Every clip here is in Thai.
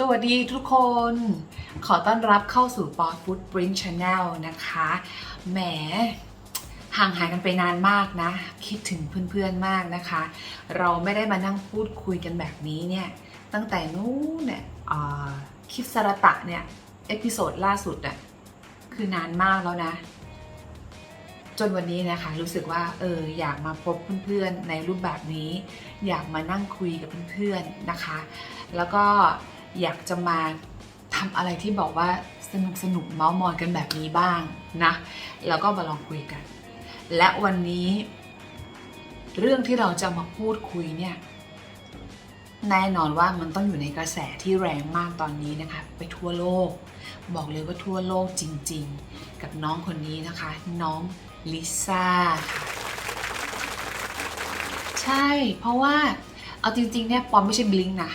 สวัสดีทุกคน ขอต้อนรับเข้าสู่ปอ Food Print Channel นะคะ แหม ห่างหายกันไปนานมากนะ คิดถึงเพื่อนๆมากนะคะ เราไม่ได้มานั่งพูดคุยกันแบบนี้เนี่ย ตั้งแต่นู้นเนี่ยคลิปสารตะเนี่ย เอพิโซดล่าสุดอะคือนานมากแล้วนะ จนวันนี้นะคะรู้สึกว่าเอออยากมาพบเพื่อนๆในรูปแบบนี้ อยากมานั่งคุยกับเพื่อนๆนะคะ แล้วก็ อยากจะมาทำอะไรที่บอกว่าสนุกสนุกเมาส์มอยกันแบบนี้บ้างนะ แล้วก็มาลองคุยกัน และวันนี้ เรื่องที่เราจะมาพูดคุยเนี่ยแน่นอนว่ามันต้องอยู่ในกระแสที่แรงมากตอนนี้นะคะ ไปทั่วโลก บอกเลยว่าทั่วโลกจริงๆ กับน้องคนนี้นะคะ น้องลิซ่าค่ะใช่เพราะว่าเอาจริงๆเนี่ยปอมไม่ใช่บลิงนะ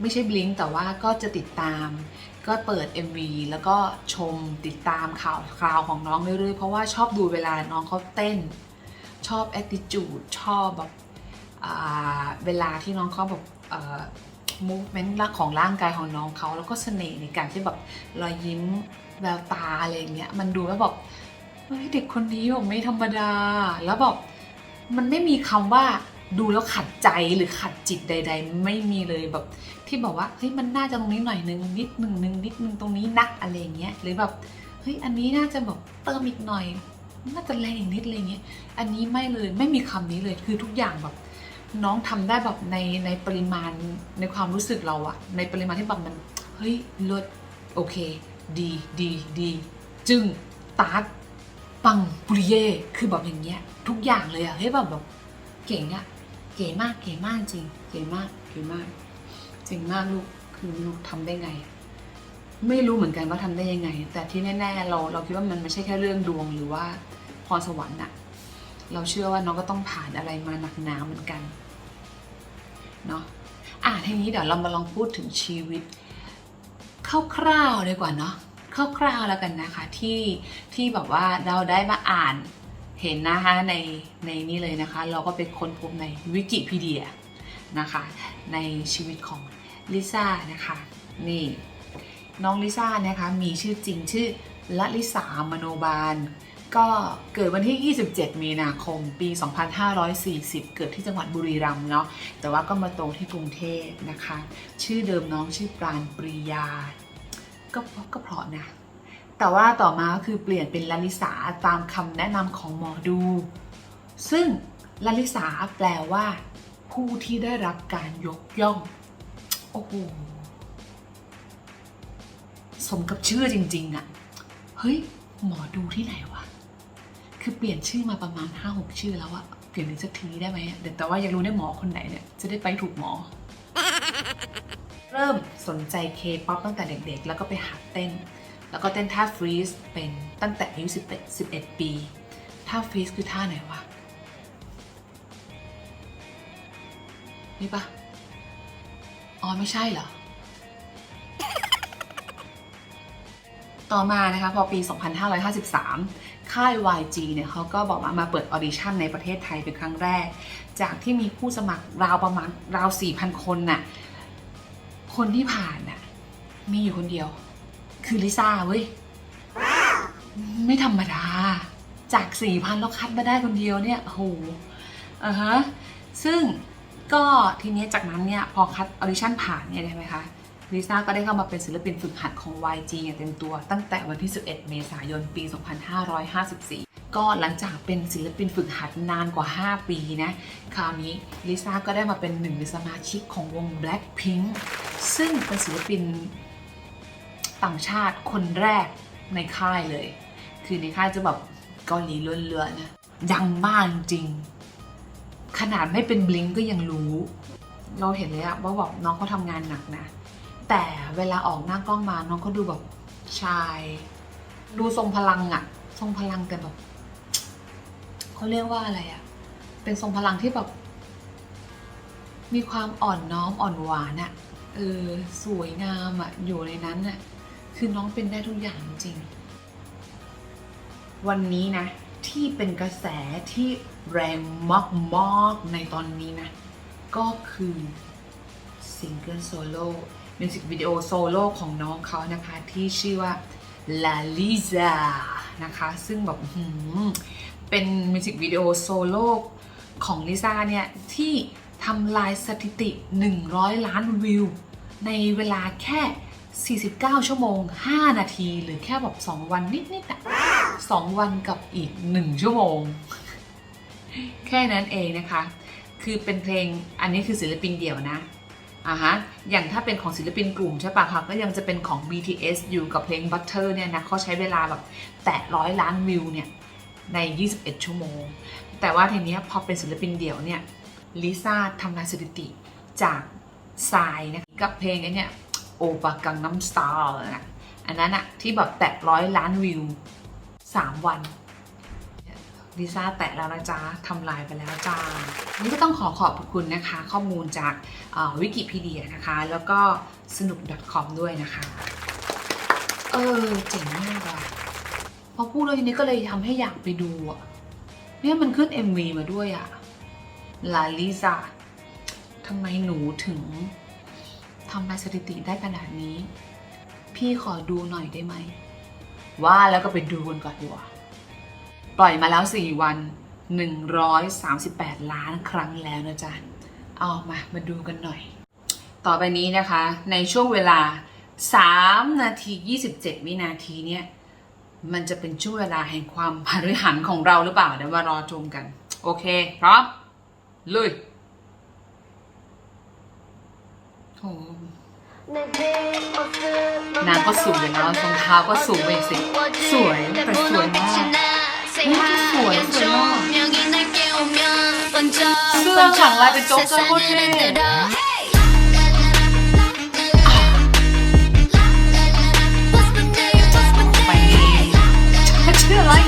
ไม่ใช่บลิงแต่ว่าก็จะติดตาม ก็เปิด MV แล้วก็ชมติดตามข่าวคราวของน้องเรื่อยๆ เพราะว่าชอบดูเวลาน้องเขาเต้น ชอบ attitude ชอบแบบเวลาที่น้องเขาแบบเอ่อ movement ร่างของร่างกายของน้องเขาแล้วก็เสน่ห์ในการที่แบบรอยยิ้มแววตาอะไรเงี้ยมันดูแล้วแบบเฮ้ยเด็กคนนี้แบบไม่ธรรมดาแล้วแบบมันไม่มีคำว่า ดูแล้วขัดใจหรือขัดจิตใด ๆ ไม่มีเลยแบบ ที่บอกว่าเฮ้ยมันน่าจะตรงนี้หน่อยนึงนิดนึงนึงนิดนึงตรงนี้นักอะไรเงี้ยหรือแบบเฮ้ยอันนี้น่าจะแบบเติมอีกหน่อยน่าจะแรงอีกนิดอะไรเงี้ยอันนี้ไม่เลยไม่มีคำนี้เลยคือทุกอย่างแบบ น้องทำได้แบบในในปริมาณในความรู้สึกเราอะในปริมาณที่แบบมันเฮ้ยลิศโอเค ดีดีดีจึงตาร์ทปังปุริเย่คือแบบอย่างเงี้ยทุกอย่างเลยอะเฮ้ยแบบแบบเก่งอะ เก๋มากเก๋มากจริง เก๋มากเก๋มากเจ๋งมากลูกคือลูกทำได้ไง ไม่รู้เหมือนกันว่าทำได้ยังไง แต่ที่แน่ๆเราเราคิดว่ามันไม่ใช่แค่เรื่องดวงหรือว่าพรสวรรค์อะเราเชื่อว่าน้องก็ต้องผ่านอะไรมาหนักหนาเหมือนกันเนาะอะทีนี้เดี๋ยวเรามาลองพูดถึงชีวิตคร่าวๆดีกว่าเนาะคร่าวๆแล้วกันนะคะที่ที่แบบว่าเราได้มาอ่าน เห็นนะคะในในนี้เลยนะคะ เราก็ไปค้นพบในวิกิพีเดียนะคะ ในชีวิตของลิซ่านะคะนี่น้องลิซ่านะคะมีชื่อจริงชื่อละลิสามโนบาล ก็เกิดวันที่ 27 มีนาคม ปี 2540 เกิดที่จังหวัดบุรีรัมย์เนาะแต่ว่าก็มาโตที่กรุงเทพนะคะ ชื่อเดิมน้องชื่อปราณปรียา ก็เพราะก็เพราะนะ แต่ว่าต่อมาก็คือเปลี่ยนเป็นลลิสาตามคำแนะนำของหมอดู ซึ่งลลิสาแปลว่า ผู้ที่ได้รับการยกย่อง โอ้โห สมกับชื่อจริง ๆอะเฮ้ย หมอดูที่ไหนวะ คือเปลี่ยนชื่อมาประมาณ 5-6 ชื่อแล้วอะเปลี่ยนอีกสักทีได้ไหมเดี๋ยวแต่ว่าอยากรู้ได้หมอคนไหนเนี่ย จะได้ไปถูกหมอ เริ่มสนใจเคป๊อปตั้งแต่เด็กๆ แล้วก็ไปหัดเต้น แล้วก็เต้นท่าฟรีสเป็นตั้งแต่อายุ11 11 ปี ท่าฟรีสคือท่าไหนวะ นี่ปะอ๋อ ไม่ใช่เหรอ ต่อมานะคะพอปี 2553 ค่าย YG เนี่ยเขาก็บอกว่ามาเปิดออดิชั่นในประเทศไทยเป็นครั้งแรก จากที่มีผู้สมัครราวประมาณราว 4,000 คนน่ะ คนที่ผ่านน่ะ มีอยู่คนเดียว คือลิซ่าเว้ย ไม่ธรรมดา จาก4,000แล้วคัดมาได้คนเดียวเนี่ยโอ้โหอ่าฮะซึ่งก็ทีเนี้ยจากนั้นเนี่ยพอคัดออดิชั่นผ่านเนี่ยใช่ไหมคะลิซ่าก็ได้เข้ามาเป็นศิลปินฝึกหัดของ YG อย่างเต็มตัว ตั้งแต่วันที่ 11 เมษายน ปี 2554 ก็หลังจากเป็นศิลปินฝึกหัดนานกว่า 5 ปีนะ คราวนี้ลิซ่าก็ได้มาเป็นหนึ่งในสมาชิกของวง Blackpink ซึ่งเป็นศิลปิน ต่างชาติคนแรกในค่ายเลย คือในค่ายจะแบบเกาหลีล้วนๆนะดังมากจริง ขนาดไม่เป็นบลิงก็ยังรู้ เราเห็นเลยอะว่าแบบน้องเขาทำงานหนักนะ แต่เวลาออกหน้ากล้องมาน้องก็ดูแบบชาย ดูทรงพลังอะทรงพลังแต่แบบเขาเรียกว่าอะไรอะเป็นทรงพลังที่แบบมีความอ่อนน้อมอ่อนหวานอะเออสวยงามอะอยู่ในนั้นอะ คือน้องเป็นได้ทุกอย่างจริง วันนี้นะ ที่เป็นกระแสที่แรงมากๆในตอนนี้นะ ก็คือซิงเกิลโซโล่มิวสิกวิดีโอโซโล่ของน้องเขานะคะ ที่ชื่อว่า La Lisa นะคะ ซึ่งแบบเป็นมิวสิกวิดีโอโซโล่ของลิซ่าเนี่ย ที่ทำลายสถิติ 100 ล้านวิว ในเวลาแค่ 49 ชั่วโมง 5 นาที หรือแค่แบบ 2 วันนิดๆอะ2วันกับอีก 1 ชั่วโมง แค่นั้นเองนะคะ คือเป็นเพลงอันนี้คือศิลปินเดี่ยวนะอ่าฮะอย่างถ้าเป็นของศิลปินกลุ่มใช่ปะคะก็ยังจะเป็นของ BTS อยู่กับเพลง Butter เนี่ยนะเขาใช้เวลาแบบแตะร้อยล้านวิวเนี่ยใน 21 ชั่วโมง แต่ว่าทีนี้พอเป็นศิลปินเดี่ยวเนี่ยลิซ่าทำลายสถิติจากทรายนะกับเพลงไอ้เนี่ย โอปากังน้ำสตาร์นะอันนั้นอะที่แบบแตะร้อยล้านวิว3วันลิซ่าแตะแล้วนะจ๊ะทำลายไปแล้วจ้านี่ก็ต้องขอขอบคุณนะคะ ข้อมูลจากวิกิพีเดียนะคะ แล้วก็สนุก .com ด้วยนะคะ เออเจ๋งมากอะพอพูดเรื่องนี้ก็เลยทำให้อยากไปดูอะเนี่ยมันขึ้น MV มาด้วยอะลาลิซ่าทำไมหนูถึง ทำลายสถิติได้ขนาดนี้ พี่ขอดูหน่อยได้ไหม ว่าแล้วก็ไปดูกันก่อนดีกว่า ปล่อยมาแล้ว 4 วัน 138 ล้านครั้งแล้วนะจ๊ะ เอามามาดูกันหน่อย ต่อไปนี้นะคะ ในช่วงเวลา 3 นาที 27 วินาทีเนี่ยมันจะเป็นช่วงเวลาแห่งความพฤหันของเราหรือเปล่า เดี๋ยวมารอชมกัน โอเค พร้อม ลุยโห นางก็สูงเลยนะรองเท้าก็สูงไปสิสวยแต่สวยมากนี่สวยสวยมากเสื้อฉางลายเป็นโจ๊กเกอร์โคตรเท่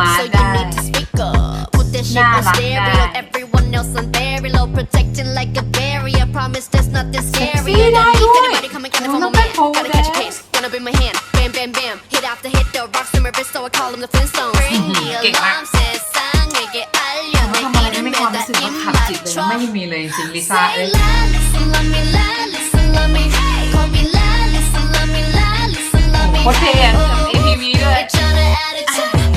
มาร์ค So you need to speak up. Put that shit on stereo. Everyone else on very low, protecting like a barrier. Promise there's nothing scary. Don't need anybody coming kind of for my Gotta catch a case, wanna be my hand. Bam, bam, bam. Hit after hit, the rocks in so I call him the Flintstones. Bring the เก่งมาก alarm, says, I get a time.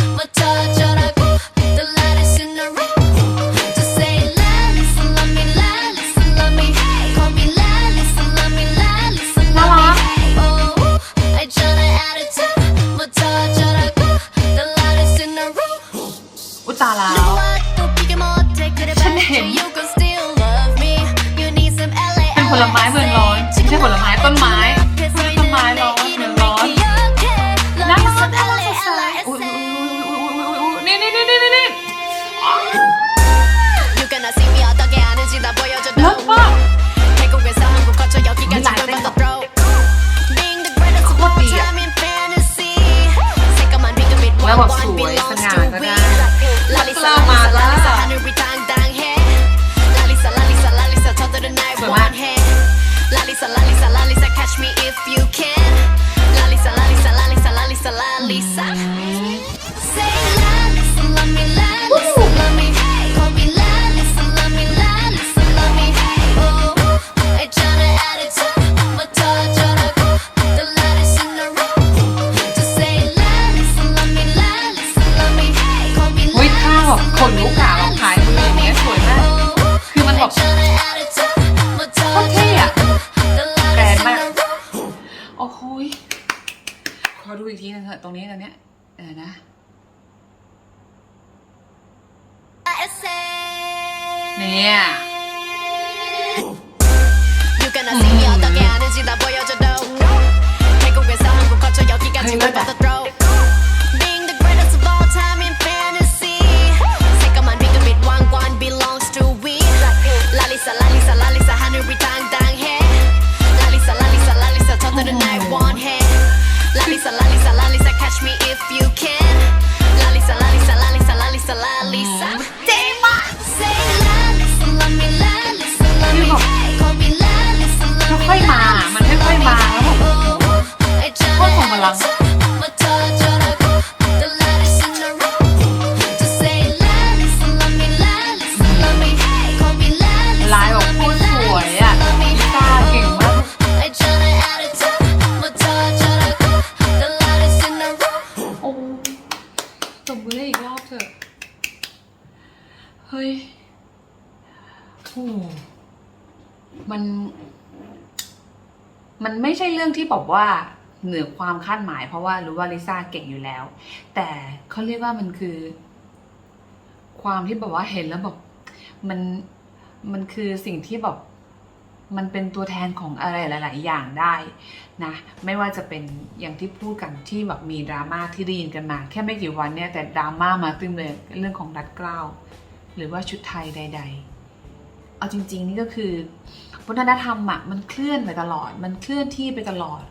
อุตาแล้ว ฉันเห็นเป็นผลไม้เมืองร้อนไม่ใช่ผลไม้ต้นไม้ เลัง ลายแบบโคตรสวยอะลิซ่าเก่งมาก โอ้ตบมือได้อีกรอบเถอะ เฮ้ยโอ้มัน มันไม่ใช่เรื่องที่บอกว่า เหนือความคาดหมาย เพราะว่ารู้ว่าลิซ่าเก่งอยู่แล้ว แต่เขาเรียกว่ามันคือ ความที่แบบว่าเห็นแล้วแบบมันมันคือสิ่งที่แบบมันเป็นตัวแทนของอะไรหลาย ๆ อย่างได้นะไม่ว่าจะเป็นอย่างที่พูดกันที่แบบมีดราม่าที่ได้ยินกันมา แค่ไม่กี่วันเนี่ยแต่ดราม่ามาตึมเลยเรื่องของรัดเกล้าหรือว่าชุดไทยใด ๆ เอาจริง ๆ นี่ก็คือวัฒนธรรมอะมันเคลื่อนไปตลอด มันเคลื่อนที่ไปตลอด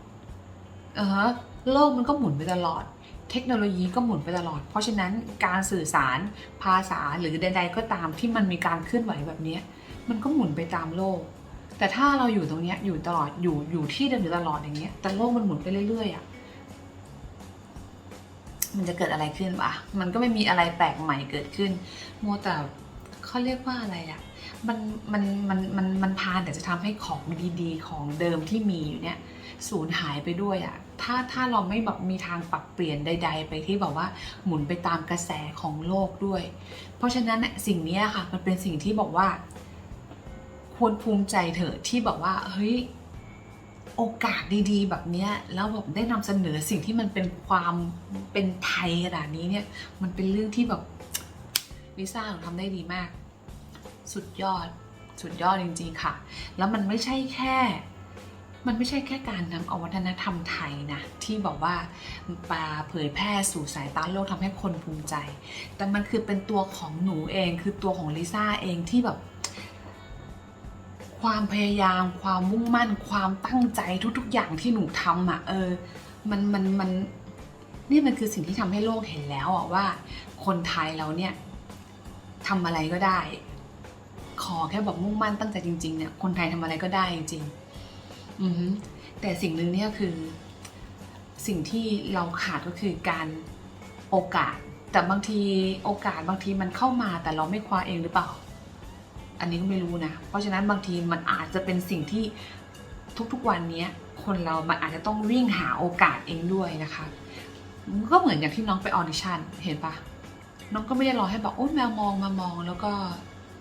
เออโลกมันก็หมุนไปตลอด เทคโนโลยีก็หมุนไปตลอด เพราะฉะนั้นการสื่อสารภาษาหรือใด ๆ ก็ตามที่มันมีการเคลื่อนไหวแบบนี้มันก็หมุนไปตามโลก แต่ถ้าเราอยู่ตรงนี้อยู่ตลอดอยู่อยู่ที่เดิมอยู่ตลอดอย่างเงี้ยแต่โลกมันหมุนไปเรื่อยๆอะมันจะเกิดอะไรขึ้นวะมันก็ไม่มีอะไรแปลกใหม่เกิดขึ้น โมแต่เขาเรียกว่าอะไรอะ มันมันมันมันมันพานแต่จะทำให้ของดีๆ ของเดิมที่มีอยู่เนี่ยสูญหายไปด้วยอะถ้าถ้าเราไม่แบบมีทางปรับเปลี่ยนใด ๆ ไปที่แบบว่าหมุนไปตามกระแสของโลกด้วย เพราะฉะนั้นน่ะสิ่งนี้ค่ะมันเป็นสิ่งที่บอกว่า ควรภูมิใจเถอะที่แบบว่าเฮ้ยโอกาสดีๆ แบบเนี้ยแล้วแบบได้นำเสนอสิ่งที่มันเป็นความเป็นไทยขนาดนี้เนี่ยมันเป็นเรื่องที่แบบลิซ่าทำได้ดีมาก สุดยอด สุดยอดจริง ๆ ค่ะ แล้วมันไม่ใช่แค่ มันไม่ใช่แค่การนำเอาวัฒนธรรมไทยนะ ที่บอกว่าปาเผยแพร่สู่สายตาโลกทำให้คนภูมิใจ แต่มันคือเป็นตัวของหนูเองคือตัวของลิซ่าเองที่แบบความพยายาม ความมุ่งมั่น ความตั้งใจทุกๆ อย่างที่หนูทำอะ เออ มันมันมันนี่มันคือสิ่งที่ทำให้โลกเห็นแล้วอะว่า คนไทยเราเนี่ยทำอะไรก็ได้ ขอแค่แบบมุ่งมั่นตั้งใจจริงๆเนี่ยคนไทยทำอะไรก็ได้จริงๆอือแต่สิ่งหนึ่งเนี่ยคือสิ่งที่เราขาดก็คือการโอกาส แต่บางทีโอกาสบางทีมันเข้ามาแต่เราไม่คว้าเองหรือเปล่า อันนี้ก็ไม่รู้นะ เพราะฉะนั้นบางทีมันอาจจะเป็นสิ่งที่ทุกๆวันเนี้ยคนเรามันอาจจะต้องวิ่งหาโอกาสเองด้วยนะคะ ก็เหมือนอย่างที่น้องไปออดิชั่นเห็นปะน้องก็ไม่ได้รอให้บอกโอ๊ยแมวมองมามองแล้วก็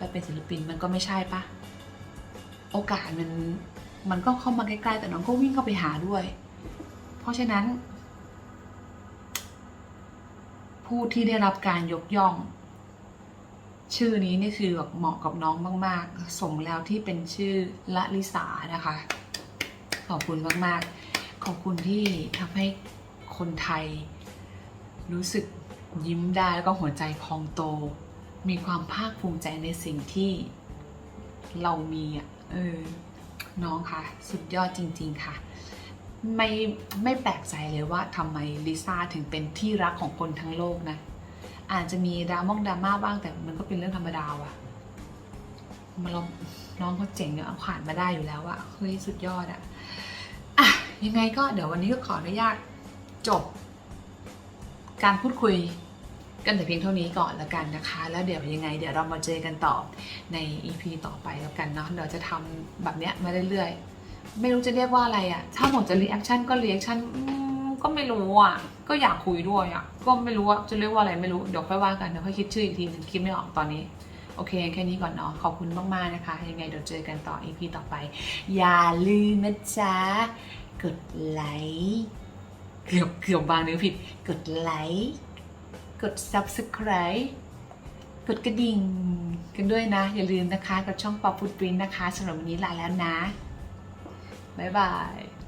ไปเป็นศิลปินมันก็ไม่ใช่ปะโอกาสมันมันก็เข้ามาใกล้ๆแต่น้องก็วิ่งเข้าไปหาด้วย เพราะฉะนั้น ผู้ที่ได้รับการยกย่อง ชื่อนี้นี่คือแบบเหมาะกับน้องมาก ๆ สมแล้วที่เป็นชื่อละลิสานะคะ ขอบคุณมากๆ ขอบคุณที่ทำให้คนไทย รู้สึกยิ้มได้แล้วก็หัวใจพองโต มีความภาคภูมิใจในสิ่งที่เรามีอะเออน้องคะสุดยอดจริง ๆค่ะ ไม่ไม่แปลกใจเลยว่าทำไมลิซ่าถึงเป็นที่รักของคนทั้งโลกนะ อาจจะมีดราม่งดราม่าบ้างแต่มันก็เป็นเรื่องธรรมดาว่ะมันเราน้องเขาเจ๋งอะเอาผ่านมาได้อยู่แล้วอะเฮ้ยสุดยอดอะอะยังไงก็เดี๋ยววันนี้ก็ขออนุญาตจบ การพูดคุย กันแต่เพียงเท่านี้ก่อนล้วกันนะคะ แล้วเดี๋ยวยังไง เดี๋ยวเรามาเจอกันต่อใน EP ต่อไปแล้วกันเนาะเดี๋ยวจะทำแบบเนี้ยมาเรื่อยๆ ไม่รู้จะเรียกว่าอะไรอะถ้าหมดจะรีแอคชั่นก็รีแอคชั่นก็ไม่รู้อะก็อยากคุยด้วยอะก็ไม่รู้ว่าจะเรียกว่าอะไรไม่รู้ เดี๋ยวค่อยว่ากัน เดี๋ยวค่อยคิดชื่ออีกทีนึงคิดไม่ออกตอนนี้ โอเค แค่นี้ก่อนเนาะ ขอบคุณมากๆนะคะ ยังไงเดี๋ยวเจอกันต่อ EP ต่อไป อย่าลืมนะจ๊ะ กดไลค์ เกือบเกือบบางนิ้วผิด กดไลค์ กด subscribe กดกระดิ่งกันด้วยนะ อย่าลืมนะคะ กับช่องป๊อปฟุตปรินนะคะสำหรับวันนี้ลาแล้วนะ บ๊ายบาย